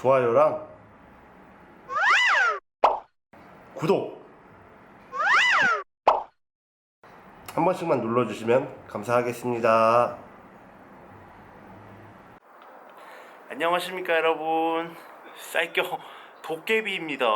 좋아요랑 구독 한 번씩만 눌러주시면 감사하겠습니다. 안녕하십니까 여러분. 쌀겨 도깨비입니다.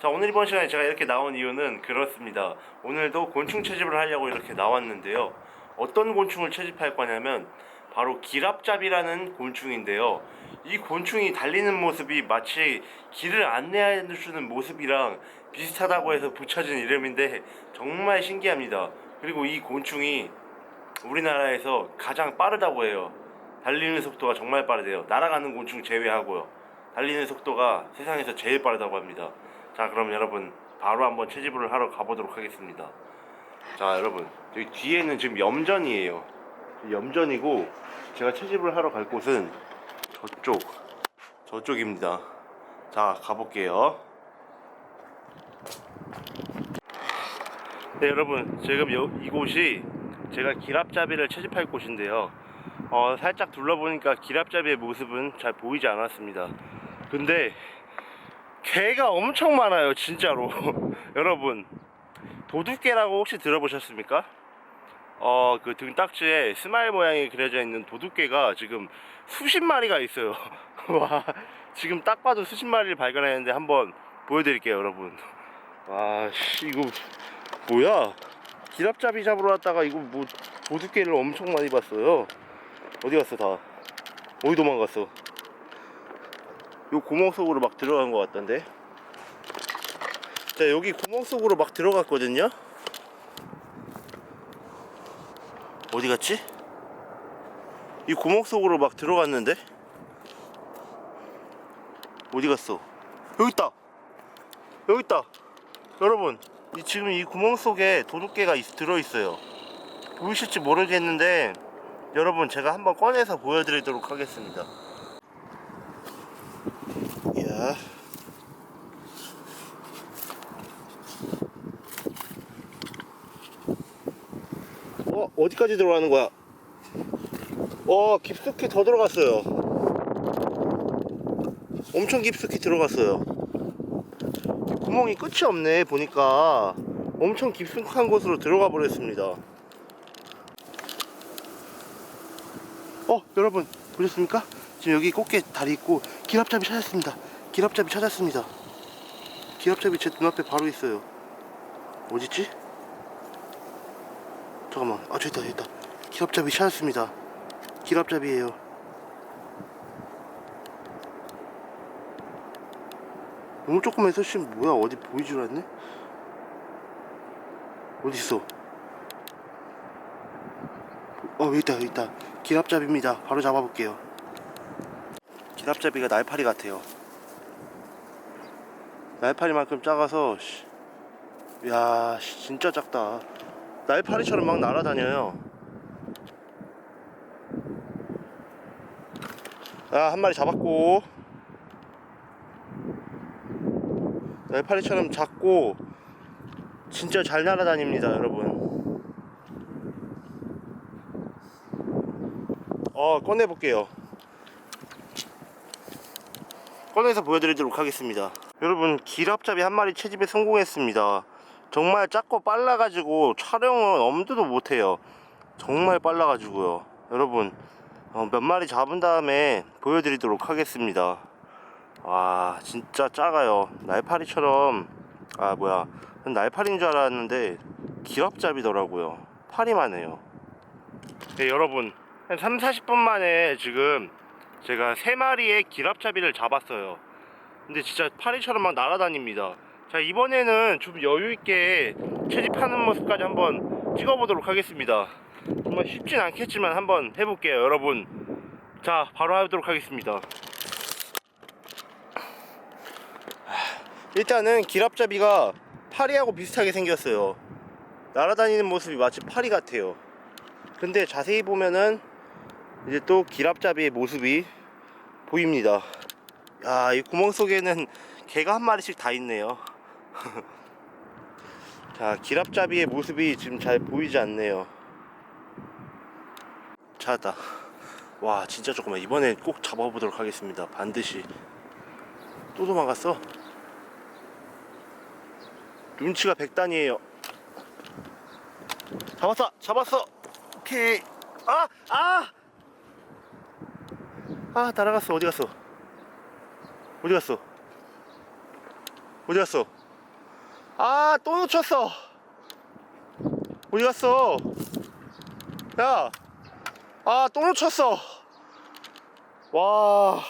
자 오늘 이번 시간에 제가 이렇게 나온 이유는 그렇습니다. 오늘도 곤충 채집을 하려고 이렇게 나왔는데요. 어떤 곤충을 채집할 거냐면 바로 기랍잡이라는 곤충인데요 이 곤충이 달리는 모습이 마치 길을 안내해 주는 모습이랑 비슷하다고 해서 붙여진 이름인데 정말 신기합니다 그리고 이 곤충이 우리나라에서 가장 빠르다고 해요 달리는 속도가 정말 빠르대요. 날아가는 곤충 제외하고요. 달리는 속도가 세상에서 제일 빠르다고 합니다. 자, 그럼 여러분 바로 한번 채집을 하러 가보도록 하겠습니다. 자, 여러분 여기 뒤에는 지금 염전이에요. 염전이고 제가 채집을 하러 갈 곳은 저쪽, 저쪽입니다. 자, 가볼게요. 네, 여러분 지금 여, 이곳이 제가 기랍잡이를 채집할 곳인데요. 어, 살짝 둘러보니까 기랍잡이의 모습은 잘 보이지 않았습니다. 근데 개가 엄청 많아요, 진짜로. 여러분, 도둑개라고 혹시 들어보셨습니까? 어, 그 등딱지에 스마일 모양이 그려져 있는 도둑개가 지금 수십 마리가 있어요. 와, 지금 딱 봐도 수십 마리를 발견했는데 한번 보여드릴게요, 여러분. 와, 씨, 이거 뭐야? 기랍잡이 잡으러 왔다가 이거 뭐 도둑개를 엄청 많이 봤어요. 어디 갔어 다? 어디 도망갔어? 요 구멍 속으로 막 들어간 것 같던데. 자 여기 구멍 속으로 막 들어갔거든요. 어디 갔지? 이 구멍 속으로 막 들어갔는데. 어디 갔어? 여기 있다. 여기 있다. 여러분, 이 지금 이 구멍 속에 도둑개가 있- 들어 있어요. 보이실지 모르겠는데 여러분 제가 한번 꺼내서 보여드리도록 하겠습니다. 야. 어 어디까지 들어가는 거야? 어 깊숙이 더 들어갔어요. 엄청 깊숙이 들어갔어요. 구멍이 끝이 없네 보니까 엄청 깊숙한 곳으로 들어가 버렸습니다. 어 여러분 보셨습니까? 지금 여기 꽃게 다리 있고 기랍잡이 찾았습니다 기랍잡이 찾았습니다 기랍잡이 제 눈앞에 바로 있어요 어딨지? 잠깐만. 아 저기 있다 저기 있다. 기랍잡이 찾았습니다. 기랍잡이에요. 너무 조그매서 씨 뭐야? 어디 보이질 않네? 어디 있어? 어 여기 있다 여기 있다. 기랍잡이입니다. 바로 잡아볼게요. 기랍잡이가 날파리 같아요. 날파리만큼 작아서 씨. 야 씨, 진짜 작다 날파리처럼 막 날아다녀요. 아 한 마리 잡았고. 날파리처럼 작고 진짜 잘 날아다닙니다 여러분. 어 꺼내 볼게요. 꺼내서 보여드리도록 하겠습니다. 여러분 기랍잡이 한 마리 채집에 성공했습니다 정말 작고 빨라가지고 촬영은 엄두도 못해요. 정말 빨라가지고요. 여러분 어, 몇 마리 잡은 다음에 보여드리도록 하겠습니다. 와 진짜 작아요. 날파리처럼. 아 뭐야. 날파리인 줄 알았는데 기랍잡이더라고요. 파리만 해요. 네 여러분. 한 3, 40분 만에 지금 제가 세 마리의 기랍잡이를 잡았어요. 근데 진짜 파리처럼 막 날아다닙니다. 자, 이번에는 좀 여유있게 채집하는 모습까지 한번 찍어보도록 하겠습니다. 정말 쉽진 않겠지만 한번 해볼게요, 여러분. 자, 바로 하도록 하겠습니다. 일단은 기랍잡이가 파리하고 비슷하게 생겼어요. 날아다니는 모습이 마치 파리 같아요. 근데 자세히 보면은 이제 또 기랍잡이의 모습이 보입니다. 야, 이 구멍 속에는 개가 한 마리씩 다 있네요. 자, 기랍잡이의 모습이 지금 잘 보이지 않네요. 찾았다. 와, 진짜 조금만. 이번에 꼭 잡아보도록 하겠습니다. 반드시. 또 도망갔어. 눈치가 백단이에요. 잡았어, 잡았어. 오케이. 아, 아, 아, 날아갔어. 어디 갔어? 어디 갔어? 어디 갔어? 아, 또 놓쳤어. 어디 갔어? 야, 아, 또 놓쳤어. 와,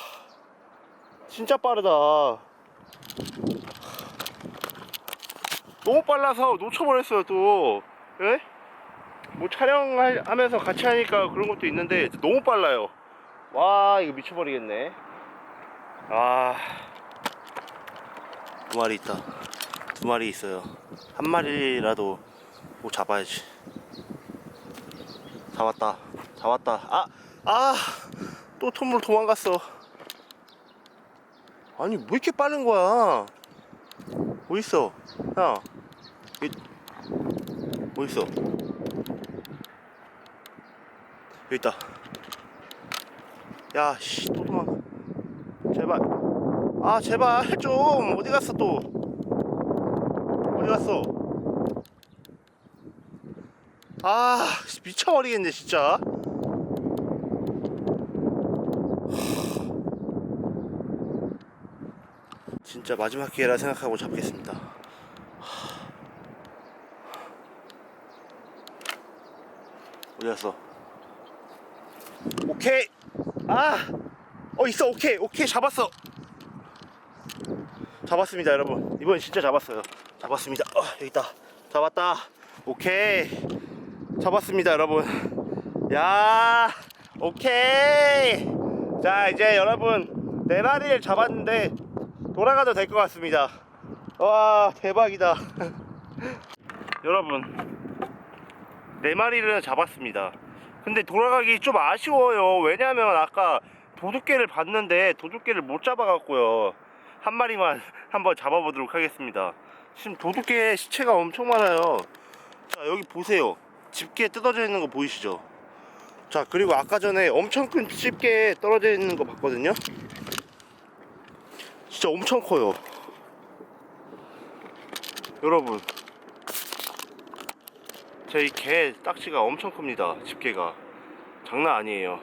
진짜 빠르다. 너무 빨라서 놓쳐버렸어요, 또. 예? 뭐 촬영하면서 같이 하니까 그런 것도 있는데 너무 빨라요. 와, 이거 미쳐버리겠네. 아, 두 마리 있다. 두 마리 있어요. 한 마리라도 뭐 잡아야지. 잡았다. 잡았다. 아, 아, 또 톰으로 도망갔어. 아니, 왜 이렇게 빠른 거야? 뭐 있어? 야, 이, 뭐 있어? 여기 있다. 야, 씨, 또 도망가. 제발. 아, 제발 좀 어디 갔어 또? 어디 갔어? 아, 씨, 미쳐버리겠네 진짜. 진짜 마지막 기회라 생각하고 잡겠습니다. 어디 갔어? 오케이. 아, 어 있어. 오케이, 오케이 잡았어. 잡았습니다, 여러분. 이번 진짜 잡았어요. 잡았습니다. 어, 여기 있다. 잡았다. 오케이. 잡았습니다, 여러분. 야, 오케이. 자, 이제 여러분 네 마리를 잡았는데 돌아가도 될 것 같습니다. 와, 대박이다. 여러분, 네 마리를 잡았습니다. 근데 돌아가기 좀 아쉬워요. 왜냐면 아까 도둑개를 봤는데 도둑개를 못 잡아갖고요. 한 마리만 한번 잡아보도록 하겠습니다. 지금 도둑개 시체가 엄청 많아요. 자, 여기 보세요. 집게 뜯어져 있는 거 보이시죠? 자, 그리고 아까 전에 엄청 큰 집게 떨어져 있는 거 봤거든요? 진짜 엄청 커요. 여러분. 저희 개 딱지가 엄청 큽니다. 집게가. 장난 아니에요.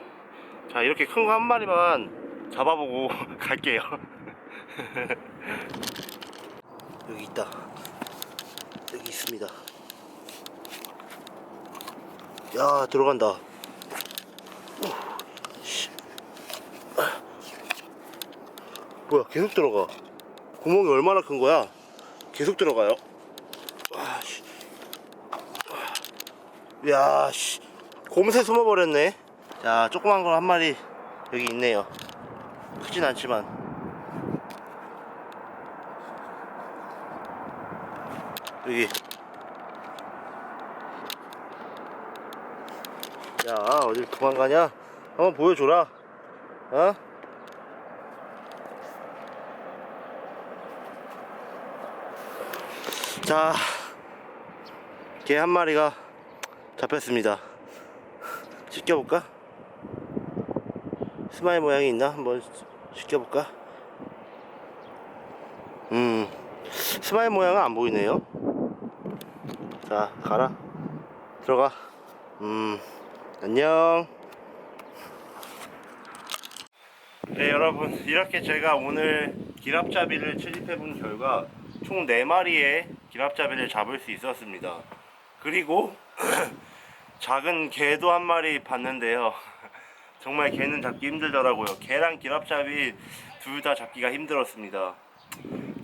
자, 이렇게 큰 거 한 마리만 잡아보고 갈게요. 여기 있다. 여기 있습니다. 야, 들어간다. 뭐야, 계속 들어가. 구멍이 얼마나 큰 거야? 계속 들어가요. 아, 씨. 야, 씨. 곰새 숨어버렸네. 자, 조그만 거한 마리 여기 있네요. 크진 않지만. 여기. 야, 어딜 도망가냐? 한번 보여줘라. 어? 자, 개 한 마리가 잡혔습니다. 씻겨볼까? 스마일 모양이 있나? 한번 씻겨볼까? 음, 스마일 모양은 안 보이네요. 자, 가라. 들어가. 음, 안녕. 네, 여러분. 이렇게 제가 오늘 기랍잡이를 채집해 본 결과 총 4마리의 기랍잡이를 잡을 수 있었습니다. 그리고 작은 개도 한 마리 봤는데요. 정말 개는 잡기 힘들더라고요. 개랑 기랍잡이 둘 다 잡기가 힘들었습니다.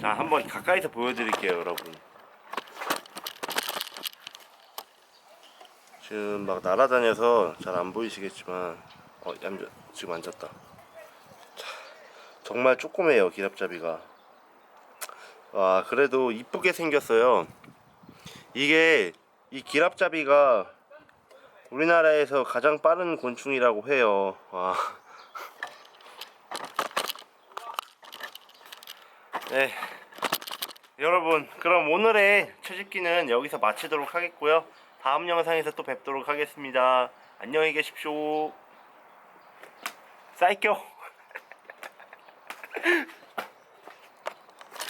자, 한번 가까이서 보여드릴게요, 여러분. 지금 막 날아다녀서 잘 안 보이시겠지만, 어, 얌전, 지금 앉았다. 자, 정말 조그매요, 기랍잡이가. 와, 그래도 이쁘게 생겼어요. 이게, 이 기랍잡이가 우리나라에서 가장 빠른 곤충이라고 해요. 와. 네. 여러분, 그럼 오늘의 채집기는 여기서 마치도록 하겠고요. 다음 영상에서 또 뵙도록 하겠습니다. 안녕히 계십시오. 쌀겨.